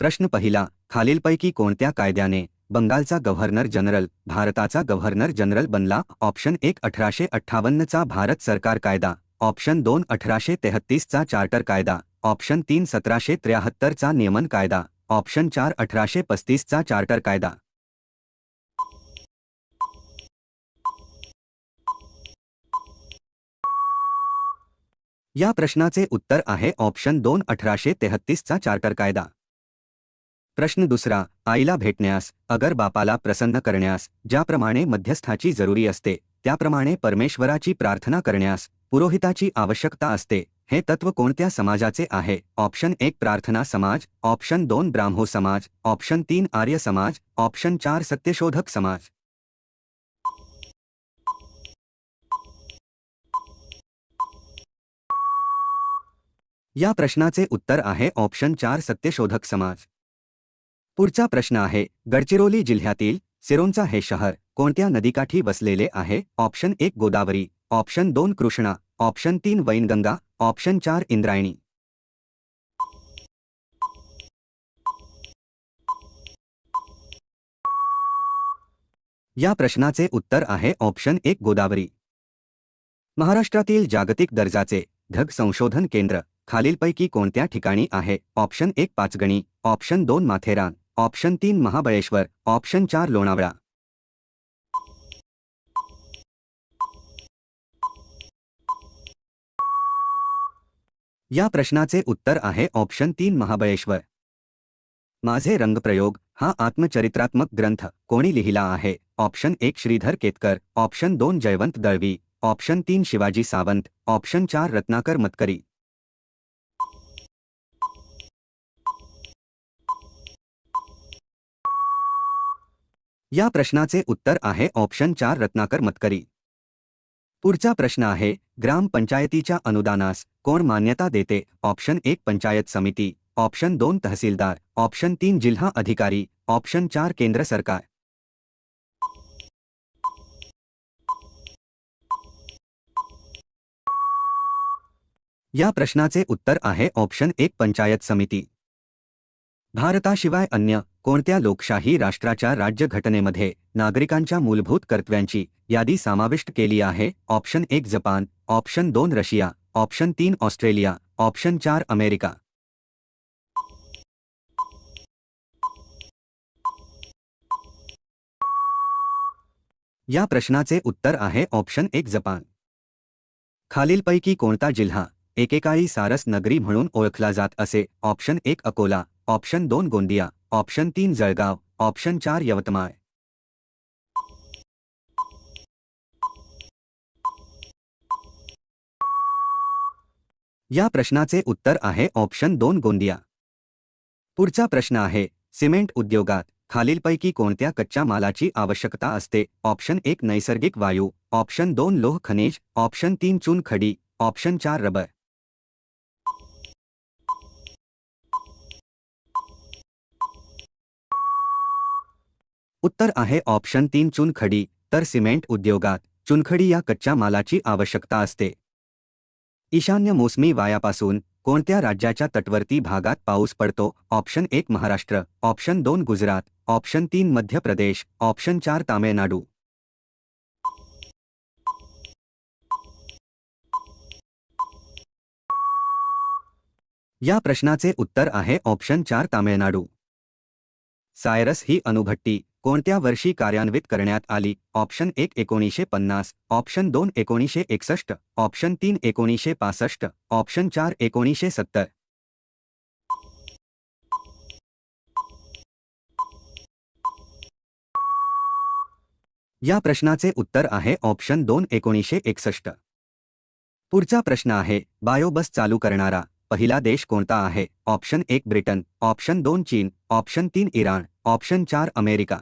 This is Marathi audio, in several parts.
प्रश्न पहिला खालीलपैकी कोणत्या कायद्याने बंगालचा गव्हर्नर जनरल भारताचा गव्हर्नर जनरल बनला? ऑप्शन एक अठराशे अठ्ठावन्नचा भारत सरकार कायदा. ऑप्शन दोन अठराशे तेहत्तीसचा चार्टर कायदा. ऑप्शन तीन सतराशे त्र्याहत्तरचा नियमन कायदा. ऑप्शन चार अठराशे पस्तीसचा चार्टर कायदा. या प्रश्नाचे उत्तर आहे ऑप्शन दोन अठराशे तेहत्तीसचा चार्टर कायदा. प्रश्न दुसरा आईला भेटण्यास अगर बापाला प्रसन्न करण्यास ज्याप्रमाणे मध्यस्थाची जरुरी असते त्याप्रमाणे परमेश्वराची प्रार्थना करण्यास पुरोहिताची आवश्यकता असते हे तत्व कोणत्या समाजाचे आहे? ऑप्शन एक प्रार्थना समाज ऑप्शन दोन ब्राह्मो समाज ऑप्शन तीन आर्य समाज ऑप्शन चार सत्यशोधक समाज. या प्रश्नाचे उत्तर आहे ऑप्शन चार सत्यशोधक समाज. पुढचा प्रश्न आहे गडचिरोली जिल्ह्यातील सिरोंचा हे शहर कोणत्या नदीकाठी वसलेले आहे? ऑप्शन एक गोदावरी ऑप्शन दोन कृष्णा ऑप्शन तीन वैनगंगा ऑप्शन चार इंद्रायणी. या प्रश्नाचे उत्तर आहे ऑप्शन एक गोदावरी. महाराष्ट्रातील जागतिक दर्जाचे ढग संशोधन केंद्र खालीलपैकी कोणत्या ठिकाणी आहे? ऑप्शन एक पाचगणी ऑप्शन दोन माथेरान ऑप्शन तीन महाबळेश्वर ऑप्शन चार लोणावळा. या प्रश्नाचे उत्तर आहे ऑप्शन तीन महाबळेश्वर. माझे रंगप्रयोग हा आत्मचरित्रात्मक ग्रंथ कोणी लिहिला आहे? ऑप्शन एक श्रीधर केतकर ऑप्शन दोन जयवंत दळवी ऑप्शन तीन शिवाजी सावंत ऑप्शन चार रत्नाकर मतकरी. या प्रश्नाचे उत्तर आहे ऑप्शन चार रत्नाकर मतकरी पुढचा प्रश्न आहे ग्रामपंचायतीच्या अनुदानास कोण मान्यता देते? ऑप्शन एक पंचायत समिती. ऑप्शन दोन तहसीलदार. ऑप्शन तीन जिल्हा अधिकारी. ऑप्शन चार केंद्र सरकार. या प्रश्नाचे उत्तर आहे ऑप्शन एक पंचायत समिती. भारताशिवाय अन्य कोणत्या लोकशाही राष्ट्राच्या राज्यघटनेमध्ये नागरिकांच्या मूलभूत कर्तव्यांची यादी समाविष्ट केली आहे? ऑप्शन एक जपान ऑप्शन दोन रशिया ऑप्शन तीन ऑस्ट्रेलिया ऑप्शन चार अमेरिका. या प्रश्नाचे उत्तर आहे ऑप्शन एक जपान. खालीलपैकी कोणता जिल्हा एकेकाळी सारस नगरी म्हणून ओळखला जात असे? ऑप्शन एक अकोला ऑप्शन दोन गोंदिया ऑप्शन तीन जळगाव ऑप्शन चार यवतमाळ. या प्रश्नाचे उत्तर आहे ऑप्शन दोन गोंदिया. पुढचा प्रश्न आहे सिमेंट उद्योगात खालीलपैकी कोणत्या कच्च्या मालाची आवश्यकता असते? ऑप्शन एक नैसर्गिक वायू ऑप्शन दोन लोह खनिज ऑप्शन तीन चून खडी ऑप्शन चार रबर. उत्तर आहे ऑप्शन तीन चुनखडी तर सिमेंट उद्योगात चुनखडी या कच्च्या मालाची आवश्यकता असते. ईशान्य मोसमी वायापासून कोणत्या राज्याच्या तटवर्ती भागात पाऊस पडतो? ऑप्शन एक महाराष्ट्र ऑप्शन दोन गुजरात ऑप्शन तीन मध्य प्रदेश ऑप्शन चार तामिळनाडू. या प्रश्नाचे उत्तर आहे ऑप्शन चार तामिळनाडू. सायरस ही अणुभट्टी कोणत्या वर्षी कार्यान्वित करण्यात आली? ऑप्शन एक एकोणीसशे पन्नास ऑप्शन दोन एकोणीसशे एकसष्ट ऑप्शन तीन एकोणीसशे पासष्ट ऑप्शन चार एकोणीसशे सत्तर. या प्रश्नाचे उत्तर आहे ऑप्शन दोन एकोणीसशे एकसष्ट. पुढचा प्रश्न आहे बायोबस चालू करणारा पहिला देश कोणता आहे? ऑप्शन एक ब्रिटन ऑप्शन दोन चीन ऑप्शन तीन इराण ऑप्शन चार अमेरिका.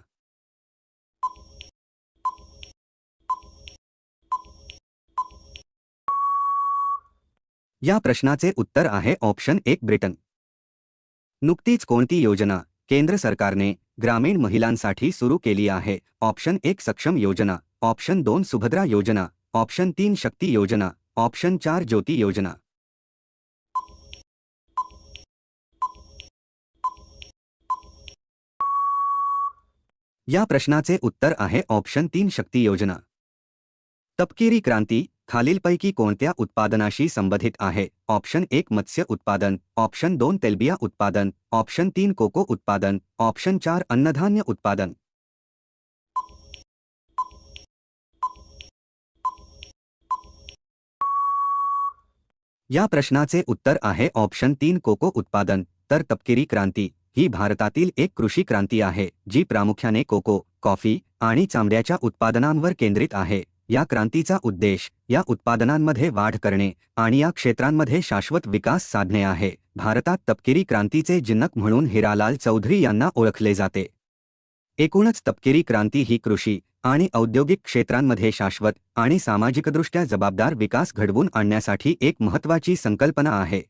या प्रश्नाचे उत्तर आहे ऑप्शन एक ब्रिटन. नुकतीच कोणती योजना केंद्र सरकारने ग्रामीण महिलांसाठी सुरू केली आहे? ऑप्शन एक सक्षम योजना ऑप्शन दोन सुभद्रा योजना ऑप्शन तीन शक्ती योजना ऑप्शन चार ज्योती योजना. या प्रश्नाचे उत्तर आहे ऑप्शन तीन शक्ती योजना. तपकिरी क्रांती खालीलपैकी कोणत्या उत्पादनाशी संबंधित आहे? ऑप्शन एक, मत्स्य उत्पादन. ऑप्शन दोन, तेलबिया उत्पादन. ऑप्शन तीन, कोको उत्पादन. ऑप्शन चार, अन्नधान्य उत्पादन. या प्रश्नाचे उत्तर आहे ऑप्शन तीन, कोको उत्पादन. तर तपकिरी क्रांती. ही भारतातील एक कृषी क्रांती आहे, जी प्रामुख्याने कोको, कॉफ़ी आणि चामड्याच्या उत्पादनांवर केंद्रित आहे. या क्रांतीचा उद्देश या उत्पादनांमध्ये वाढ करणे आणि या क्षेत्रांमध्ये शाश्वत विकास साधणे आहे. भारतात तपकिरी क्रांतीचे जिन्नक म्हणून हिरालाल चौधरी यांना ओळखले जाते. एकूणच तपकिरी क्रांती ही कृषी आणि औद्योगिक क्षेत्रांमध्ये शाश्वत आणि सामाजिकदृष्ट्या जबाबदार विकास घडवून आणण्यासाठी एक महत्त्वाची संकल्पना आहे.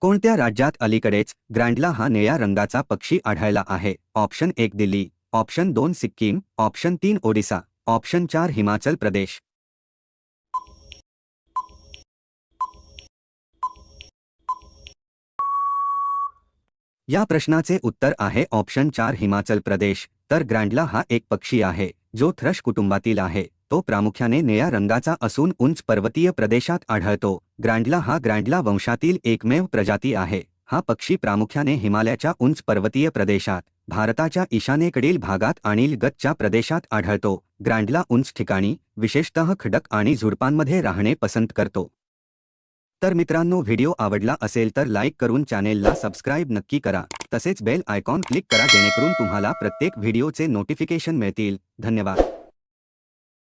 कोणत्या राज्यात अलीकडेच ग्रँडला हा निळ्या रंगाचा पक्षी आढळला आहे? ऑप्शन एक दिल्ली ऑप्शन दोन सिक्कीम ऑप्शन तीन ओडिसा. ऑप्शन चार हिमाचल प्रदेश. या प्रश्नाचे उत्तर आहे ऑप्शन चार हिमाचल प्रदेश. तर ग्रँडला हा एक पक्षी आहे जो थ्रश कुटुंबातील आहे. तो प्रामुख्याने निळ्या रंगाचा असून उंच पर्वतीय प्रदेशात आढळतो. ग्रँडला हा ग्रँडला वंशातील एकमेव प्रजाती आहे. हा पक्षी प्रामुख्याने हिमालयाच्या उंच पर्वतीय प्रदेशात भारताच्या ईशानेकडील भागात आणि गतच्या प्रदेशात आढळतो. ग्रँडला उंच ठिकाणी विशेषतः खडक आणि झुडपांमध्ये राहणे पसंत करतो. तर मित्रांनो व्हिडिओ आवडला असेल तर लाईक करून चॅनेलला सबस्क्राईब नक्की करा. तसेच बेल आयकॉन क्लिक करा जेणेकरून तुम्हाला प्रत्येक व्हिडिओचे नोटिफिकेशन मिळतील. धन्यवाद.